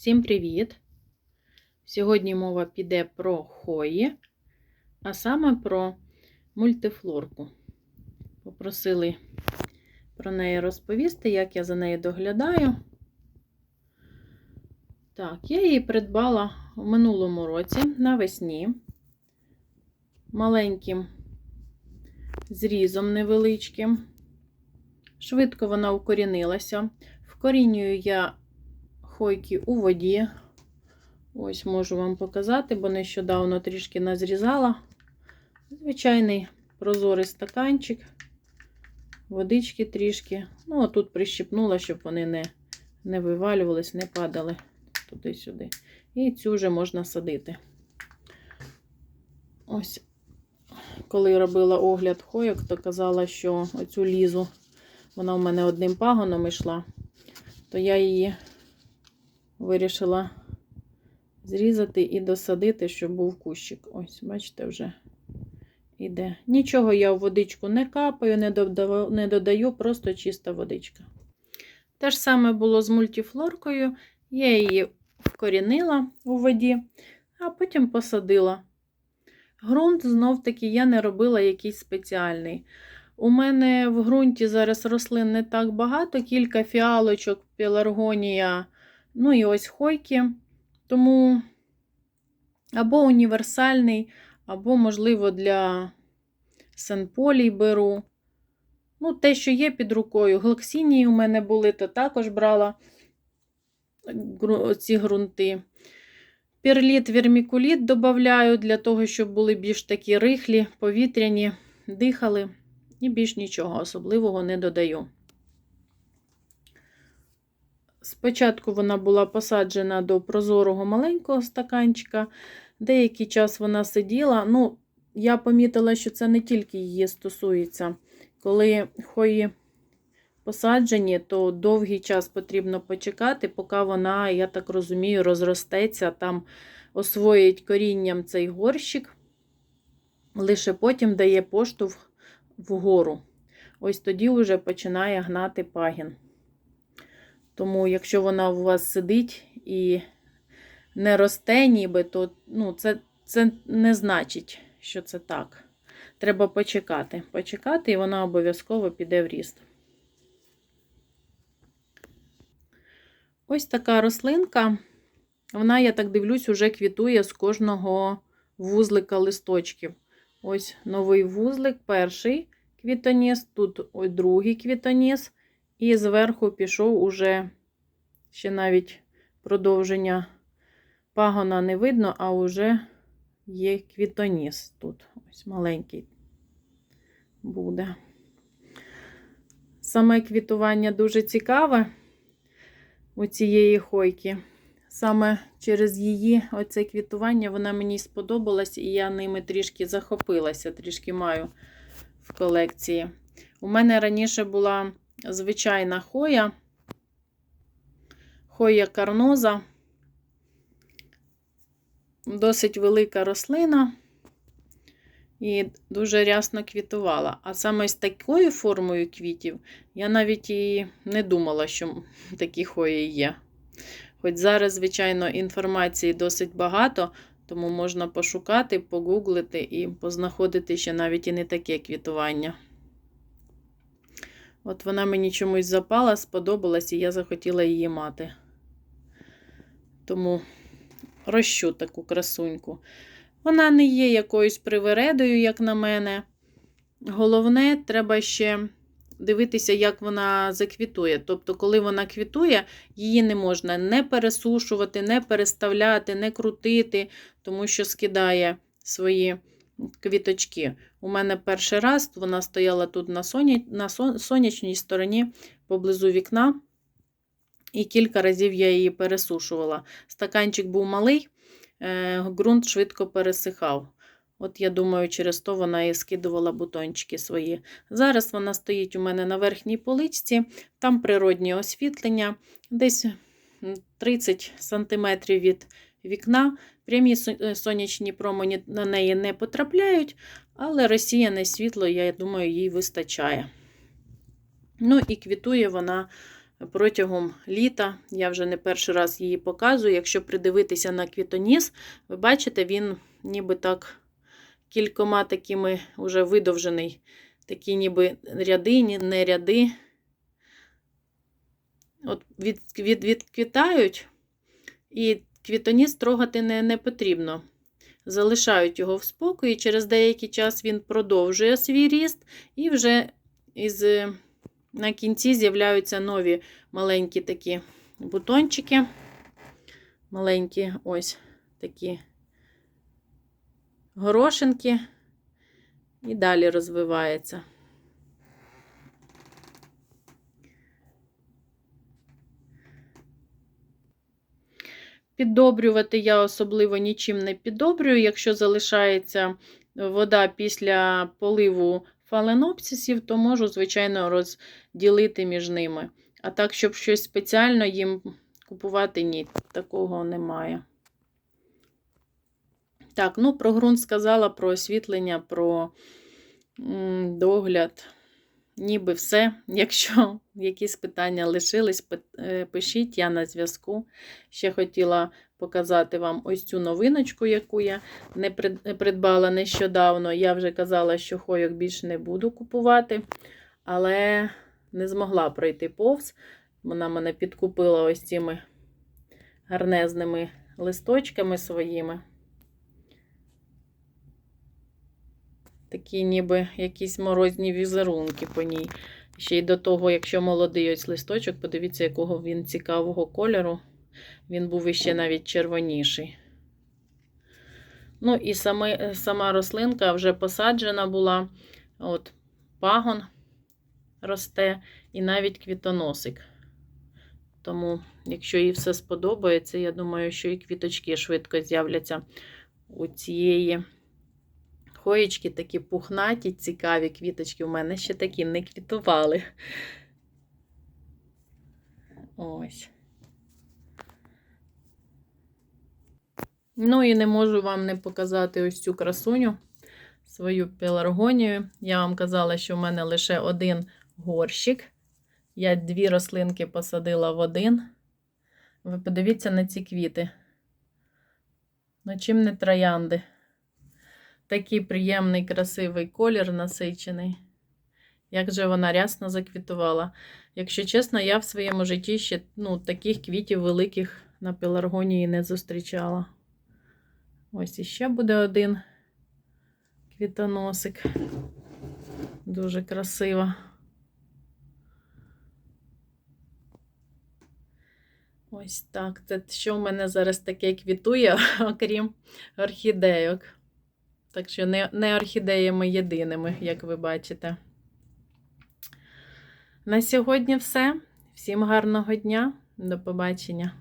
Всім привіт! Сьогодні мова піде про хої, а саме про мультифлорку. Попросили про неї розповісти, як я за нею доглядаю. Так, я її придбала у минулому році навесні маленьким зрізом невеличким. Швидко вона укорінилася. Вкорінюю я хойки у воді. Ось можу вам показати, бо нещодавно трішки назрізала. Звичайний прозорий стаканчик, водички трішки. Ну, а тут прищипнула, щоб вони не не вивалювались, не падали туди-сюди. І цю вже можна садити. Ось, коли робила огляд хойок, то казала, що оцю лізу, вона в мене одним пагоном йшла, то я її вирішила зрізати і досадити, щоб був кущик. Ось, бачите, вже іде. Нічого я в водичку не капаю, не додаю, просто чиста водичка. Те ж саме було з мультифлоркою. Я її вкорінила у воді, а потім посадила. Грунт знов-таки я не робила якийсь спеціальний. У мене в ґрунті зараз рослин не так багато, кілька фіалочок, пеларгонія, ну і ось хойки. Тому або універсальний, або, можливо, для сенполій беру. Ну, те, що є під рукою. Глоксінії у мене були, то також брала ці ґрунти. Перліт, вермікуліт додаю для того, щоб були більш такі рихлі, повітряні, дихали. І більш нічого особливого не додаю. Спочатку вона була посаджена до прозорого маленького стаканчика. Деякий час вона сиділа. Ну, я помітила, що це не тільки її стосується. Коли хої посаджені, то довгий час потрібно почекати, поки вона, я так розумію, розростеться, там освоїть корінням цей горщик, лише потім дає поштовх вгору. Ось тоді вже починає гнати пагін. Тому, якщо вона у вас сидить і не росте, ніби, то ну, це, це не значить, що це так. Треба почекати. Почекати, і вона обов'язково піде в ріст. Ось така рослинка. Вона, я так дивлюсь, уже квітує з кожного вузлика листочків. Ось новий вузлик, перший квітоніс, тут другий квітоніс, і зверху пішов уже ще навіть продовження пагона не видно, а вже є квітоніс тут. Ось маленький буде. Саме квітування дуже цікаве у цієї хойки. Саме через її оце квітування вона мені сподобалась, і я ними трішки захопилася, трішки маю в колекції. У мене раніше була звичайна хоя, хоя карноза, досить велика рослина і дуже рясно квітувала. А саме з такою формою квітів я навіть і не думала, що такі хої є. Хоч зараз, звичайно, інформації досить багато, тому можна пошукати, погуглити і познаходити ще навіть і не таке квітування. От вона мені чомусь запала, сподобалась, і я захотіла її мати. Тому рощу таку красуньку. Вона не є якоюсь привередою, як на мене. Головне, треба ще дивитися, як вона заквітує. Тобто, коли вона квітує, її не можна не пересушувати, не переставляти, не крутити, тому що скидає свої квіточки. У мене перший раз вона стояла тут на, соня... на сонячній стороні поблизу вікна, і кілька разів я її пересушувала. Стаканчик був малий, е, ґрунт швидко пересихав. От, я думаю, через то вона і скидувала бутончики свої. Зараз вона стоїть у мене на верхній поличці, там природнє освітлення, десь 30 см від вікна. Прямі е, сонячні промені на неї не потрапляють, але розсіяне світло, я думаю, їй вистачає. Ну і квітує вона протягом літа. Я вже не перший раз її показую. Якщо придивитися на квітоніс, ви бачите, він ніби так кількома такими уже видовжений. Такі ніби ряди, не ряди. От від, від, відквітають, і квітоніс трогати не, не потрібно. Залишають його в спокої, через деякий час він продовжує свій ріст, і вже із, е, на кінці з'являються нові маленькі такі бутончики. Маленькі ось такі горошинки. І далі розвивається. Піддобрювати я особливо нічим не піддобрюю. Якщо залишається вода після поливу фаленопсисів, то можу, звичайно, розділити між ними. А так, щоб щось спеціально їм купувати, ні, такого немає. Так, ну про ґрунт сказала, про освітлення, про догляд. Ніби все. Якщо якісь питання лишились, е, пишіть, я на зв'язку. Ще хотіла показати вам ось цю новиночку, яку я не придбала нещодавно. Я вже казала, що хойок більше не буду купувати, але не змогла пройти повз. Вона мене підкупила ось цими гарнезними листочками своїми. Такі ніби якісь морозні візерунки по ній. Ще й до того, якщо молодий ось листочок, подивіться, якого він цікавого кольору. Він був іще навіть червоніший. Ну, і саме, сама рослинка вже посаджена була. От, пагон росте, і навіть квітоносик. Тому, якщо їй все сподобається, я думаю, що і квіточки швидко з'являться у цієї хоєчки, такі пухнаті, цікаві квіточки. У мене ще такі не квітували. Ось. Ну і не можу вам не показати ось цю красуню, свою пеларгонію. Я вам казала, що в мене лише один горщик. Я дві рослинки посадила в один. Ви подивіться на ці квіти. Ну, чим не троянди. Такий приємний, красивий колір насичений. Як же вона рясно заквітувала. Якщо чесно, я в своєму житті ще ну, таких квітів великих на пеларгонії не зустрічала. Ось іще буде один квітоносик. Дуже красиво. Ось так. Це що в мене зараз таке квітує, окрім орхідейок. Так що не, не орхідеями єдиними, як ви бачите. На сьогодні все. Всім гарного дня. До побачення.